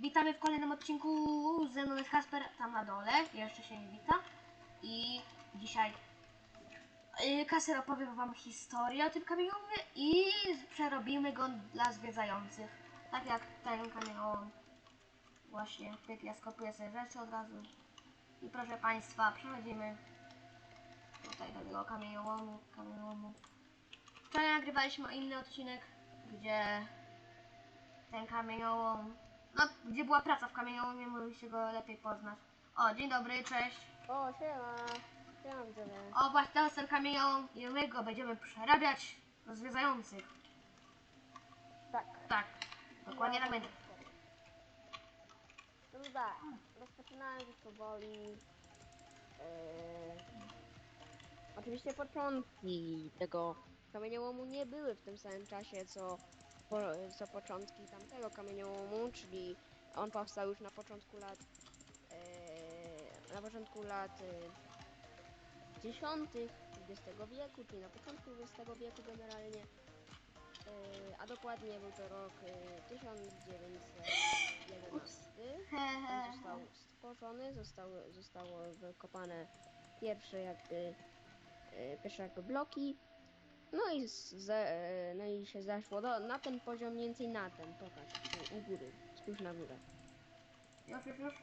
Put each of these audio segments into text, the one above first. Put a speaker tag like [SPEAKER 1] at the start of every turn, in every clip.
[SPEAKER 1] Witamy w kolejnym odcinku. Ze mną jest Kasper tam na dole. Jeszcze się nie wita. I dzisiaj yy, Kasper opowie wam historię o tym kamieniołomie i przerobimy go dla zwiedzających. Tak jak ten kamieniołom. Właśnie, pyk, ja skopiuję sobie rzeczy od razu. I proszę Państwa, przechodzimy tutaj do tego kamieniołomu. kamieniołomu. Wczoraj nagrywaliśmy inny odcinek, gdzie ten kamieniołom, no gdzie była praca w kamieniołomie, mogliście go lepiej poznać. O, dzień dobry, cześć.
[SPEAKER 2] O, siema. Siema widzowie.
[SPEAKER 1] O, właśnie jest ten kamieniołom i my go będziemy przerabiać do zwiedzających.
[SPEAKER 2] Tak.
[SPEAKER 1] Tak, dokładnie tak będzie.
[SPEAKER 2] No tak, rozpoczynałem już powoli. Yy, oczywiście początki tego kamieniołomu nie były w tym samym czasie, co, po, co początki tamtego kamieniołomu, czyli on powstał już na początku lat yy, na początku lat yy, 10 XX wieku, czyli na początku XX wieku generalnie. Yy, a dokładnie był to rok yy, 1911. On został stworzony, zostały, zostało wykopane pierwsze jakby, e, pierwsze jakby bloki. No i, ze, e, no i się zaszło do, na ten poziom mniej więcej na ten, pokaż, tu, u góry, spójrz na górę,
[SPEAKER 1] Już, już,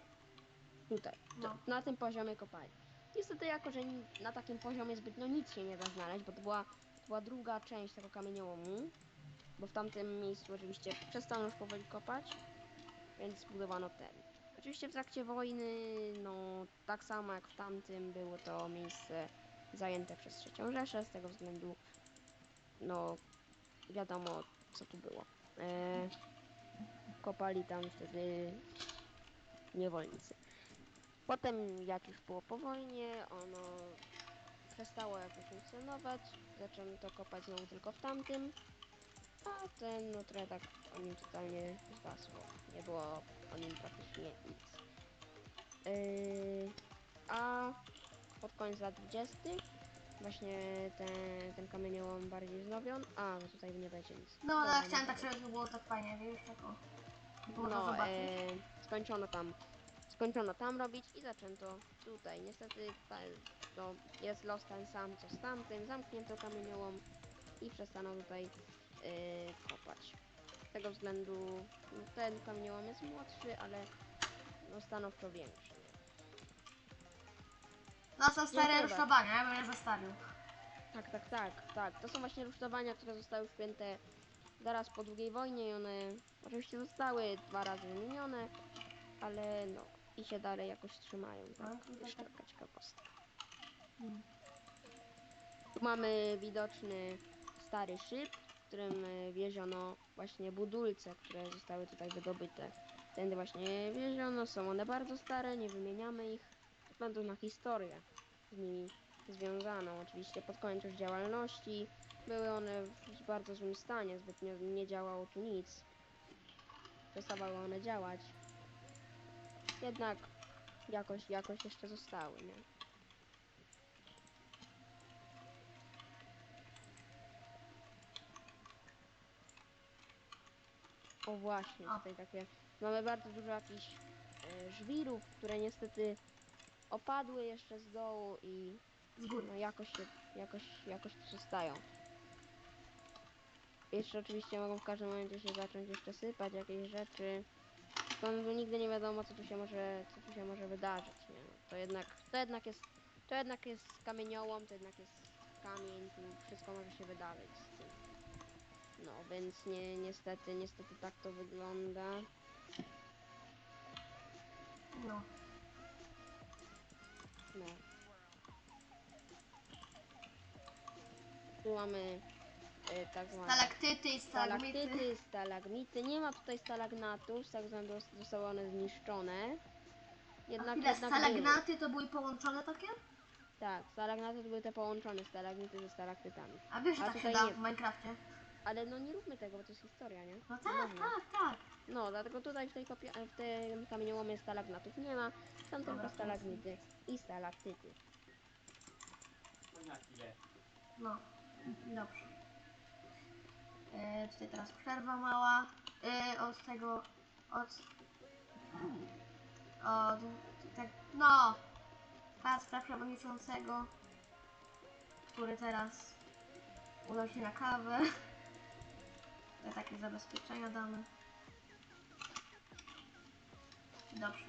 [SPEAKER 2] tutaj, to,
[SPEAKER 1] No.
[SPEAKER 2] na tym poziomie kopali. Niestety jako, że ni- na takim poziomie zbytnio nic się nie da znaleźć, bo to była, to była druga część tego kamieniołomu, bo w tamtym miejscu oczywiście przestano już powoli kopać, więc zbudowano ten. Oczywiście w trakcie wojny, no tak samo jak w tamtym, było to miejsce zajęte przez trzecią Rzeszę, z tego względu, no wiadomo co tu było. E, kopali tam wtedy niewolnicy. Potem jak już było po wojnie, ono przestało jakoś funkcjonować, zaczęto kopać znowu tylko w tamtym, a ten no trochę tak o nim totalnie zgasło. Nie było o nim praktycznie nic. Yy, a pod koniec lat 20. właśnie ten, ten kamieniołom bardziej wznowion. A, no tutaj nie będzie nic.
[SPEAKER 1] No, ale
[SPEAKER 2] Dobra, nie
[SPEAKER 1] tak, żeby było tak fajnie, wiesz, tako. Było to
[SPEAKER 2] no,
[SPEAKER 1] zobaczyć.
[SPEAKER 2] e, skończono tam, skończono tam robić i zaczęto tutaj. Niestety ta, no, jest los ten sam co z tamtym, zamknięto kamieniołom i przestano tutaj e, kopać. Z tego względu no, ten kamieniołom jest młodszy, ale no, stanowczo większy. Nie?
[SPEAKER 1] No są stare
[SPEAKER 2] Dziękuję
[SPEAKER 1] rusztowania, ja bym je zostawił.
[SPEAKER 2] Tak, tak, tak, tak. To są właśnie rusztowania, które zostały wpięte zaraz po II wojnie i one oczywiście zostały dwa razy wymienione, ale no i się dalej jakoś trzymają. Tak,
[SPEAKER 1] No, to
[SPEAKER 2] jeszcze
[SPEAKER 1] tak.
[SPEAKER 2] taka ciekawostka.
[SPEAKER 1] Hmm.
[SPEAKER 2] Tu mamy widoczny stary szyb, w którym e, wieziono właśnie budulce, które zostały tutaj wydobyte. Tędy właśnie wieziono, są one bardzo stare, nie wymieniamy ich, względu na historię z nimi związaną. Oczywiście pod koniec już działalności były one w bardzo złym stanie, zbytnio nie działało tu nic. Przestawały one działać. Jednak jakoś, jakoś jeszcze zostały, nie? O właśnie, tutaj takie mamy bardzo dużo jakichś e, żwirów, które niestety opadły jeszcze z dołu i
[SPEAKER 1] Z góry.
[SPEAKER 2] no jakoś się, jakoś, jakoś tu zostają. Jeszcze oczywiście mogą w każdym momencie się zacząć jeszcze sypać jakieś rzeczy. To no, nigdy nie wiadomo co tu się może, co tu się może wydarzyć, nie? No, to jednak, to jednak jest, to jednak jest kamieniołom, to jednak jest kamień, tu wszystko może się wydarzyć z tym. No, więc nie, niestety, niestety tak to wygląda.
[SPEAKER 1] No.
[SPEAKER 2] No. Tu mamy e, tak zwane
[SPEAKER 1] Stalaktyty i stalagmity.
[SPEAKER 2] stalaktyty, stalagmity. Nie ma tutaj stalagnatów, z tego względu zostały one zniszczone. Jednak,
[SPEAKER 1] chwilę,
[SPEAKER 2] jednak były.
[SPEAKER 1] stalagnaty to były połączone takie?
[SPEAKER 2] Tak, stalagnaty to były te połączone stalagmity ze stalaktytami.
[SPEAKER 1] A wiesz, że
[SPEAKER 2] A
[SPEAKER 1] tak się
[SPEAKER 2] tutaj
[SPEAKER 1] da
[SPEAKER 2] nie.
[SPEAKER 1] w Minecrafcie?
[SPEAKER 2] Ale no nie róbmy tego, bo to jest historia, nie?
[SPEAKER 1] No tak,
[SPEAKER 2] można.
[SPEAKER 1] tak, tak.
[SPEAKER 2] No, dlatego tutaj w tej kopie, w tym kamieniołomie stalagnatów nie ma. Są
[SPEAKER 1] Dobra,
[SPEAKER 2] tylko stalagmity i stalaktyty.
[SPEAKER 1] No, dobrze. E, tutaj teraz przerwa mała. E, od tego, od O, tu, tu, tak, no. Kacpra przewodniczącego, który teraz udał się na kawę. Te takie zabezpieczenia damy. Dobrze.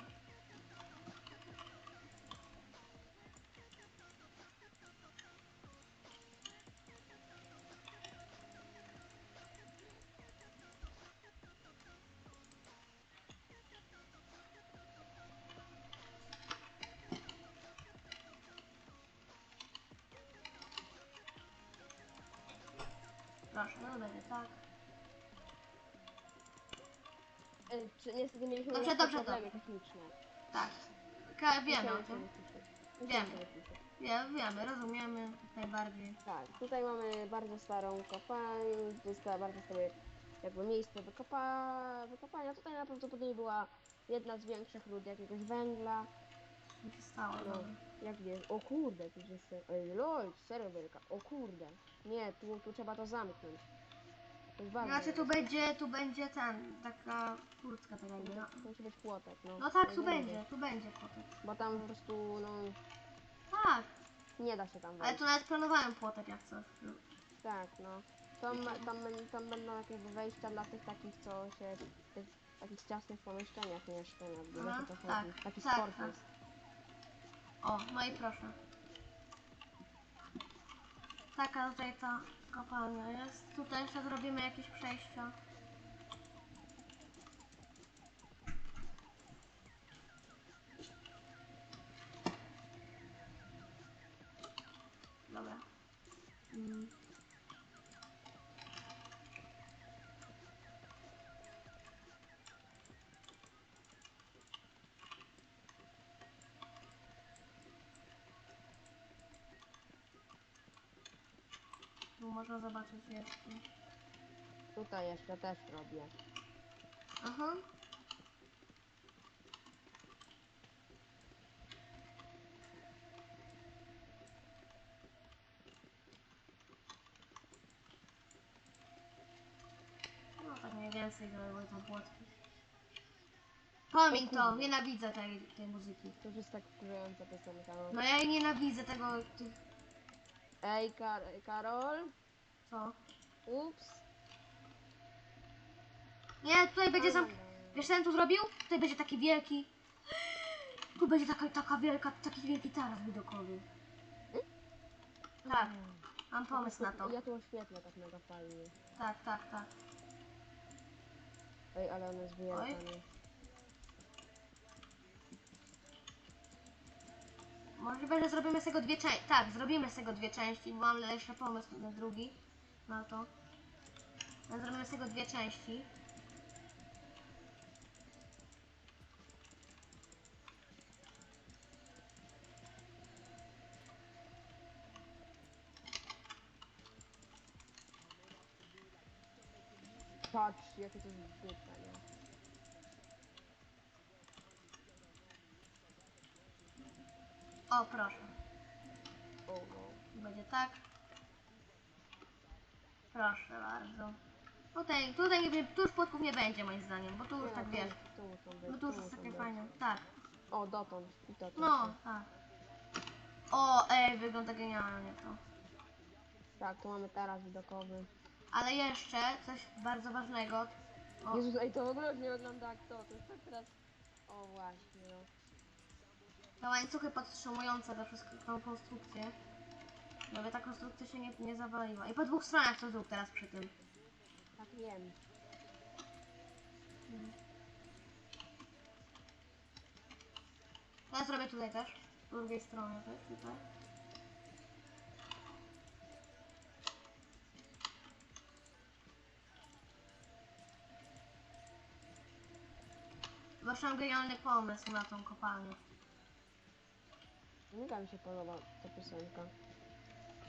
[SPEAKER 1] Proszę, no będzie tak.
[SPEAKER 2] Niestety mieliśmy
[SPEAKER 1] Dobrze,
[SPEAKER 2] lekkie
[SPEAKER 1] dobrze,
[SPEAKER 2] problemy techniczne.
[SPEAKER 1] Tak. Ka- wiemy o tym. Wiemy. Wie, wiemy, rozumiemy jak najbardziej.
[SPEAKER 2] Tak, tutaj mamy bardzo starą kopalnię, to jest to bardzo stare jakby miejsce wykopa... wykopania. Tutaj najprawdopodobniej była jedna z większych rud jakiegoś węgla.
[SPEAKER 1] Co się stało?
[SPEAKER 2] No,
[SPEAKER 1] Dobra.
[SPEAKER 2] jak wiesz, o kurde, tu jest. Ej, lol, serio wielka, o kurde. Nie, tu, tu trzeba to zamknąć. To bardzo
[SPEAKER 1] Znaczy tu będzie, tu będzie ten, taka kurtka tak jakby. No,
[SPEAKER 2] To musi być płotek, no.
[SPEAKER 1] no tak, tu
[SPEAKER 2] będzie.
[SPEAKER 1] tu będzie potem.
[SPEAKER 2] Bo tam po prostu, no,
[SPEAKER 1] Tak,
[SPEAKER 2] nie da się tam
[SPEAKER 1] ale
[SPEAKER 2] wejść.
[SPEAKER 1] tu nawet planowałem płotek jak coś.
[SPEAKER 2] Tak, no. Tam, tam, bę- tam będą jakieś wejścia dla tych takich, co się w tych takich ciasnych pomieszczeniach mieszczą, jakby
[SPEAKER 1] Aha,
[SPEAKER 2] wiesz o co
[SPEAKER 1] tak,
[SPEAKER 2] chodzi. Taki
[SPEAKER 1] tak,
[SPEAKER 2] sport
[SPEAKER 1] tak.
[SPEAKER 2] jest.
[SPEAKER 1] O, no i proszę. Taka tutaj ta kopalnia jest. Tutaj jeszcze zrobimy jakieś przejścia. Dobra. Mm. Tu można zobaczyć jeszcze.
[SPEAKER 2] Tutaj jeszcze też robię.
[SPEAKER 1] Aha. No tak mniej więcej były tam płotki. Pomiń
[SPEAKER 2] O
[SPEAKER 1] to, nienawidzę tej, tej muzyki.
[SPEAKER 2] To już jest tak wkurzająca piosenka. No.
[SPEAKER 1] No ja nienawidzę tego, tych,
[SPEAKER 2] Ej, Kar Karol?
[SPEAKER 1] co?
[SPEAKER 2] Ups.
[SPEAKER 1] Nie, tutaj będzie zamk... Wiesz co ten tu zrobił? Tutaj będzie taki wielki... Tu będzie taka, taka wielka, taki wielki taras widokowy. Tak, mam pomysł na to.
[SPEAKER 2] Ja tu oświetlę tak mega fajnie.
[SPEAKER 1] Tak, tak, tak.
[SPEAKER 2] Ej, ale ona jest
[SPEAKER 1] Oj.
[SPEAKER 2] nie?
[SPEAKER 1] Możliwe, że zrobimy z tego dwie części. Tak, zrobimy z tego dwie części, bo mam jeszcze pomysł na drugi. Na to. No, Zrobimy z tego dwie części.
[SPEAKER 2] Patrz, jakie to jest?
[SPEAKER 1] O, proszę.
[SPEAKER 2] No.
[SPEAKER 1] Będzie tak. Proszę bardzo. Tutaj, tutaj tu już płotków nie będzie moim zdaniem, bo tu już
[SPEAKER 2] Nie,
[SPEAKER 1] tak
[SPEAKER 2] tu-
[SPEAKER 1] wiesz.
[SPEAKER 2] Tu muszą być,
[SPEAKER 1] No tu już jest
[SPEAKER 2] muszą
[SPEAKER 1] takie
[SPEAKER 2] być.
[SPEAKER 1] fajne. Tak.
[SPEAKER 2] O, dotąd. I dotąd.
[SPEAKER 1] No, tak. O, ej, wygląda genialnie to.
[SPEAKER 2] Tak, tu mamy taras widokowy.
[SPEAKER 1] Ale jeszcze coś bardzo ważnego. O,
[SPEAKER 2] Jezus, ej, to w ogóle nie wygląda jak to. To jest tak teraz... O, właśnie, no.
[SPEAKER 1] Te łańcuchy podtrzymujące wszystkie tą konstrukcję. Żeby ta konstrukcja się nie, nie zawaliła. I po dwóch stronach to zrób teraz przy tym.
[SPEAKER 2] Tak wiem.
[SPEAKER 1] Ja zrobię tutaj też. Z drugiej strony też tutaj. Mam genialny pomysł na tą kopalnię.
[SPEAKER 2] Mega mi się podoba ta piosenka.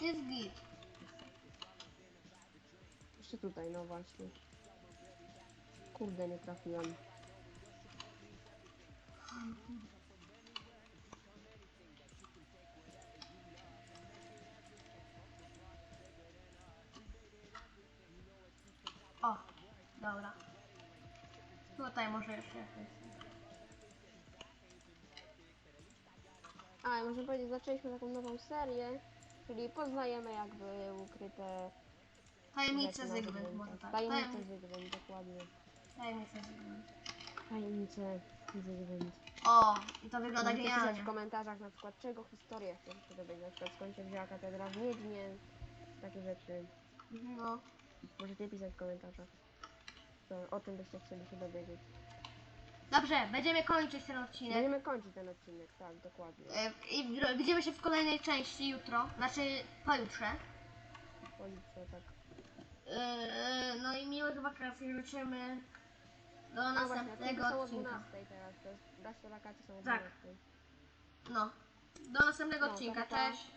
[SPEAKER 1] Jest git.
[SPEAKER 2] Jeszcze tutaj, no właśnie. Kurde, nie trafiłem.
[SPEAKER 1] O, dobra. Tutaj może jeszcze jakieś.
[SPEAKER 2] A, i można powiedzieć, zaczęliśmy taką nową serię, czyli poznajemy jakby ukryte
[SPEAKER 1] Tajemnice Zygmunt, może tak.
[SPEAKER 2] Tajemnice
[SPEAKER 1] Tajem-
[SPEAKER 2] Zygmunt, dokładnie.
[SPEAKER 1] Tajemnice Zygmunt.
[SPEAKER 2] Tajemnice Zygmunt.
[SPEAKER 1] O, i to wygląda
[SPEAKER 2] Możecie pisać
[SPEAKER 1] genialnie.
[SPEAKER 2] w komentarzach na przykład czego historia chcecie się dowiedzieć, na przykład skąd się wzięła katedra w Miednie, takie rzeczy.
[SPEAKER 1] No.
[SPEAKER 2] Możecie pisać w komentarzach. To, o czym byście chcieli się dowiedzieć.
[SPEAKER 1] Dobrze, będziemy kończyć ten odcinek.
[SPEAKER 2] Będziemy kończyć ten odcinek, tak, dokładnie.
[SPEAKER 1] E, I widzimy się w kolejnej części jutro, znaczy pojutrze.
[SPEAKER 2] Policzę, tak.
[SPEAKER 1] E, No i miłych wakacji życzymy do
[SPEAKER 2] A właśnie,
[SPEAKER 1] następnego
[SPEAKER 2] odcinki są o
[SPEAKER 1] odcinka.
[SPEAKER 2] 12 teraz, to jest, nasze wakacje są o
[SPEAKER 1] Tak.
[SPEAKER 2] 12.
[SPEAKER 1] No. Do następnego
[SPEAKER 2] No,
[SPEAKER 1] odcinka,
[SPEAKER 2] pa, pa.
[SPEAKER 1] cześć.